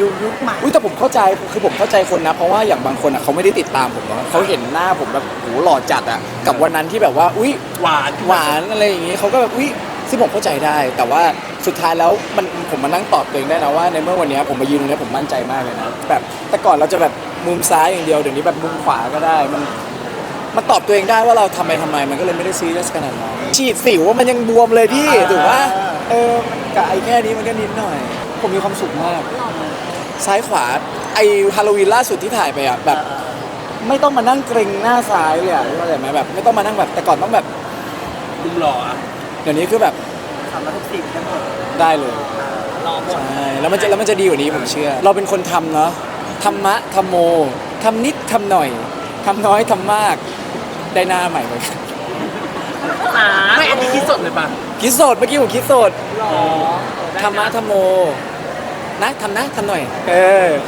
ดูยุคใหม่อุ้ยแต่ผมเข้าใจคือผมเข้าใจคนนะ เพราะว่าอย่างบางคนอะเขาไม่ได้ติดตามผมเนาะเขาเห็นหน้าผมแบบโหหล่อจัดอะกับวันนั้นที่แบบว่า อุ้ยหวานหวานอะไรอย่างงี้เขาก็แบบอุ้ยซึ่งผมเข้าใจได้ แต่ว่าสุดท้ายแล้วมันผมมานั่งตอบตัวเองได้นะว่าในเมื่อวันเนี้ยผมมายืนตรงเนี้ยผมมั่นใจมากเลยนะแบบแต่ก่อนเราจะแบบมุมซ้ายอย่างเดียวเดี๋ยวนี้แบบมุมขวาก็ได้มันมันตอบตัวเองได้ว่าเราทำไมทำไมมันก็เลยไม่ได้ซีเรียสขนาดนั้นฉีดสิวว่ามันยังบวมเลยพี่ถูกปะเออกับไอ้แค่นี้มันก็นิดหน่อย ผมมีความสุขมาก ซ้ายขวาไอฮาโลวีนล่าสุดที่ถ่ายไปอะแบบ ไม่ต้องมานั่งเกรงหน้าซ้ายเลยอะเข้าใจไหมแบบไม่ต้องมานั่งแบบแต่ก่อนต้องแบบดูหล่ออะเดี๋ยวนี้คือแบบสามร้อยหกสิบกันหมดได้เลยรอหมดใช่แล้วมันจะแล้วมันจะดีกว่านี้ผมเชื่อ เราเป็นคนทำเนาะธรรมะธรรมโมทำนิดทำหน่อยทำน้อยทำมากได้หน้าใหม่เหมือนกันไม่อันนี้คิดสดเลยป่ะคิดโสดเมื่อกี้ผมคิดโสดหรอ ธรรมะธรรมโมนะทำนะทำหน่อย เออ